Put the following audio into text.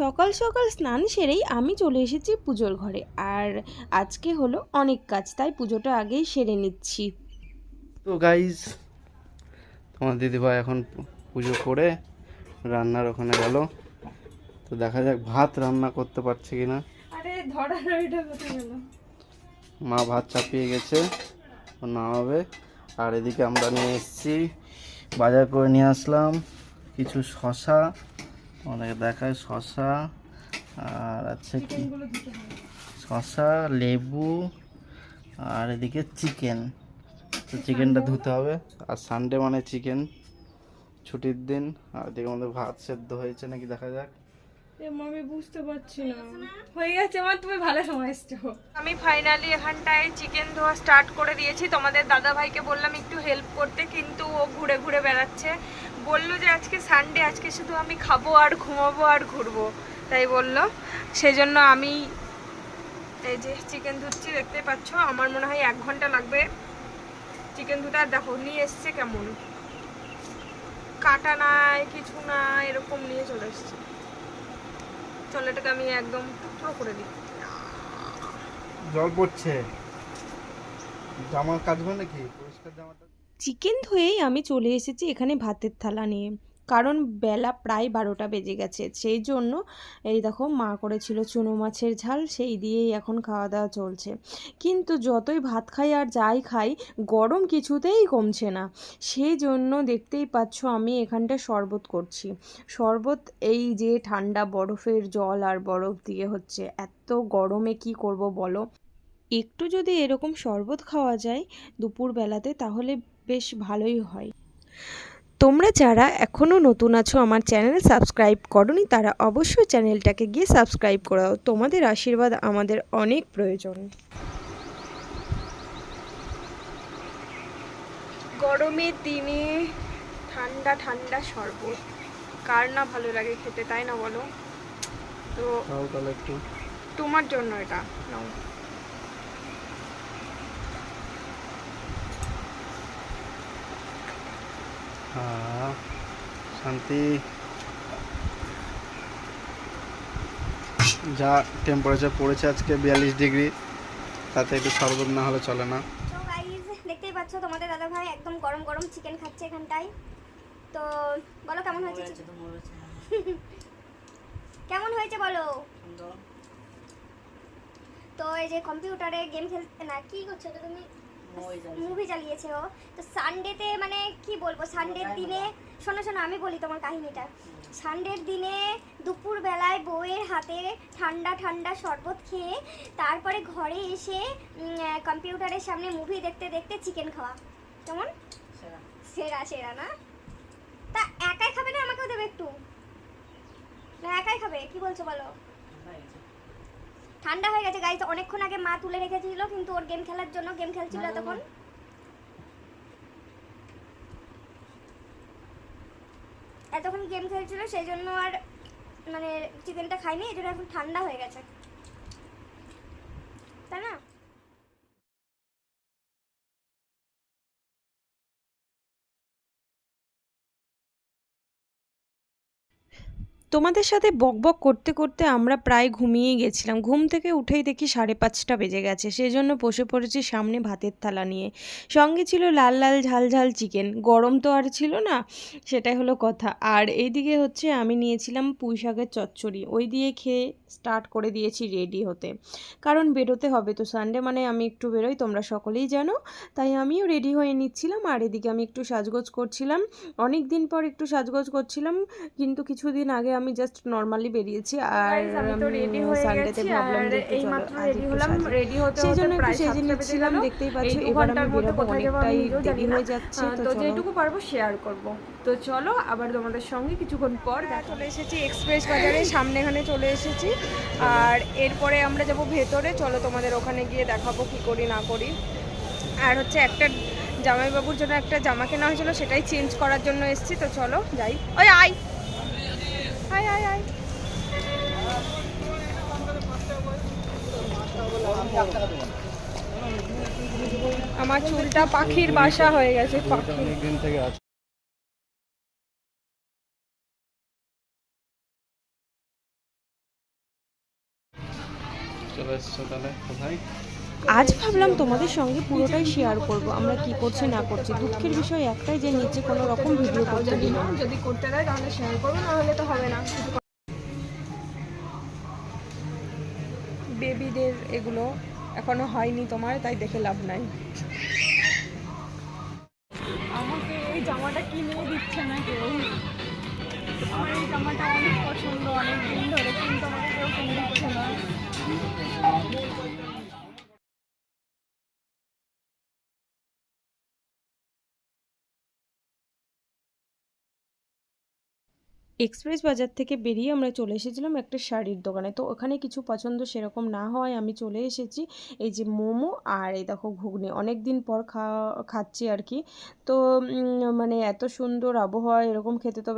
সকাল সকাল স্নান সেরেই আমি চলে এসেছি পুজোর ঘরে। আর আজকে হলো অনেক কাজ তাই পুজোটা আগেই সেরে নিচ্ছি। তো গাইজ তোমার দিদিভাই এখন পুজো করে রান্নার ওখানে গেল। তো দেখা যাক ভাত রান্না করতে পারছে কিনা। আরে ধরার এটা কোথায় গেল? মা ভাত চাপিয়ে গেছে ও নামাবে। আর এদিকে আমরা নিয়ে এসেছি বাজার করে নিয়ে আসলাম কিছু শশা অনেকে দেখায় শশা আর আছে কি? শশা লেবু আর এদিকে চিকেন। তো চিকেনটা ধুতে হবে। আর সানডে মানে চিকেন ছুটির দিন। আর এদিকে আমাদের ভাত সেদ্ধ হয়েছে নাকি দেখা যাক। আমি বুঝতে পারছি না। হয়ে গেছে আমার তুমি ভালো সময় এসছো। আমি ফাইনালি এখানটায় চিকেন ধোয়া স্টার্ট করে দিয়েছি। তোমাদের দাদা ভাইকে বললাম একটু হেল্প করতে কিন্তু ও ঘুরে ঘুরে বেড়াচ্ছে। বলল যে আজকে সানডে আজকে শুধু আমি খাব আর ঘুমাবো আর ঘুরবো। তাই বলল। সেজন্য আমি এই যে চিকেন ধুচ্ছি দেখতে পাচ্ছ, আমার মনে হয় এক ঘণ্টা লাগবে। চিকেন ধুতে, আর দেখো নিয়ে এসছে কেমন? কাটা নাই, কিছু না এরকম নিয়ে চলে এসছে। চলো, এটাকে আমি একদম টুকরো করে দিই। জল পড়ছে। জামা কাচবে নাকি? পরিষ্কার জামাটা চিকেন ধুয়েই আমি চলে এসেছি এখানে ভাতের থালা নিয়ে। কারণ বেলা প্রায় বারোটা বেজে গেছে, সেই জন্য এই দেখো মা করেছিল চুনো মাছের ঝাল, সেই দিয়েই এখন খাওয়া দাওয়া চলছে। কিন্তু যতই ভাত খাই আর যাই খাই, গরম কিছুতেই কমছে না। সেই জন্য দেখতেই পাচ্ছ আমি এখানটা শরবত করছি। শরবত এই যে ঠান্ডা বরফের জল আর বরফ দিয়ে হচ্ছে, এত গরমে কি করব বলো? একটু যদি এরকম শরবত খাওয়া যায় দুপুরবেলাতে তাহলে বেশ ভালোই হয়। তোমরা যারা এখনও নতুন আছো আমার চ্যানেল সাবস্ক্রাইব করনি তারা অবশ্যই চ্যানেলটাকে গিয়ে সাবস্ক্রাইব করে দাও। তোমাদের আশীর্বাদ আমাদের অনেক প্রয়োজন। গরমের দিনে ঠান্ডা ঠান্ডা শরবত। কার না ভালো লাগে খেতে তাই না বলো? তো তোমার জন্য এটা। নাও। হ্যাঁ শান্তি যা টেম্পারেচার পড়েছে আজকে বিয়াল্লিশ ডিগ্রি তাতে একটু শরবত না হলে চলে না। দেখতেই পাচ্ছ তোমাদের দাদা ভাই একদম গরম গরম চিকেন খাচ্ছে এখানটায়। তো বলো কেমন হয়েছে? কেমন হয়েছে বলো? তো এই যে কম্পিউটারে গেম খেলতে না কি করছ? তো তুমি মুভি চালিয়েছে ও। তো সানডেতে মানে কি বলব সানডের দিনে শোনো শোনো আমি বলি তোমার কাহিনীটা। সানডের দিনে দুপুর বেলায় বউয়ের হাতে ঠান্ডা ঠান্ডা শরবত খেয়ে তারপরে ঘরে এসে কম্পিউটারের সামনে মুভি দেখতে দেখতে চিকেন খাওয়া। কেমন? সেরা। সেরা না? তা একাই খাবে না আমাকেও দেবে একটু? না একাই খাবে? কি বলছো বলো? ঠান্ডা হয়ে গেছে গাইজ অনেকক্ষণ আগে মা তুলে রেখেছিল কিন্তু ওর গেম খেলার জন্য গেম খেলছিল তখন এতক্ষণ। গেম খেলছিল সেই জন্য আর মানে চিকেনটা খাইনি এই জন্য এখন ঠান্ডা হয়ে গেছে। তোমাদের সাথে বকবক করতে করতে আমরা প্রায় ঘুমিয়ে গেছিলাম। ঘুম থেকে উঠেই দেখি সাড়ে পাঁচটা বেজে গেছে। সেই জন্য বসে পড়েছি সামনে ভাতের থালা নিয়ে। সঙ্গে ছিল লাল লাল ঝাল ঝাল চিকেন। গরম তো আর ছিল না, সেটাই হলো কথা। আর এইদিকে হচ্ছে আমি নিয়েছিলাম পুঁই শাকের চচ্চড়ি। ওই দিয়ে খেয়ে স্টার্ট করে দিয়েছি রেডি হতে। কারণ বেরোতে হবে তো সানডে মানে আমি একটু বেরোই, তোমরা সকলেই জানো। তাই আমিও রেডি হয়ে নিচ্ছিলাম। আর এদিকে আমি একটু সাজগোজ করছিলাম। অনেক দিন পর একটু সাজগোজ করছিলাম, কিন্তু কিছুদিন আগে আমি জাস্ট নর্মালি বেরিয়েছি আর আমি তো ready হয়ে সানডেতে ভাবলাম যে হলাম। সাজি। হতে সেই জন্য একটু সেজে নিচ্ছিলাম। দেখতেই পাচ্ছ এবার আমি ঘণ্টার মধ্যে বেরোবো কোথায় যাব অনেকটাই দেরি হয়ে যাচ্ছে তো তো যেটুকু পারব শেয়ার করব। তো চলো আবার তোমাদের সঙ্গে কিছুক্ষণ পর দেখা চলে এসেছি এক্সপ্রেস বাজারে সামনে এখানে চলে এসেছি। আর এরপরে আমরা যাব ভেতরে চলো তোমাদের ওখানে গিয়ে দেখাবো কি করি না করি। আর হচ্ছে একটা জামাইবাবুর জন্য একটা জামা কেনা হয়েছিল সেটাই চেঞ্জ করার জন্য এসেছি তো চলো যাই। ওই আয়! আয় আয় আয়। আমার চুলটা পাখির বাসা হয়ে গেছে, পাখি। অনেকদিন থেকে আছে চলে এসছো তাহলে, কোথায়? আজ ভাবলাম তোমাদের সঙ্গে পুরোটাই শেয়ার করব আমরা কি করছি না করছি। দুঃখের বিষয় একটাই যে নিচে কোনো রকম ভিডিও করতে যদি করতে দেয় তাহলে শেয়ার করব না হলে তো হবে না। বেবিদের এগুলো এখনও হয়নি তোমার তাই দেখে লাভ নাই। আমাকে এই জামাটা কিনে দিচ্ছে না কেউ আমার এই জামাটা অনেক পছন্দ অনেক দিন ধরে কিন্তু আমাকে কেউ কিনে দিচ্ছে না। এক্সপ্রেস বাজার থেকে বেরিয়ে আমরা চলে এসেছিলাম একটা শাড়ির দোকানে। তো ওখানে কিছু পছন্দ সেরকম না হওয়ায় আমি চলে এসেছি। এই যে মোমো আর এই দেখো ঘুগনি। অনেক দিন পর খা খাচ্ছি আর কি। তো মানে এত সুন্দর আবহাওয়া এরকম খেতে তো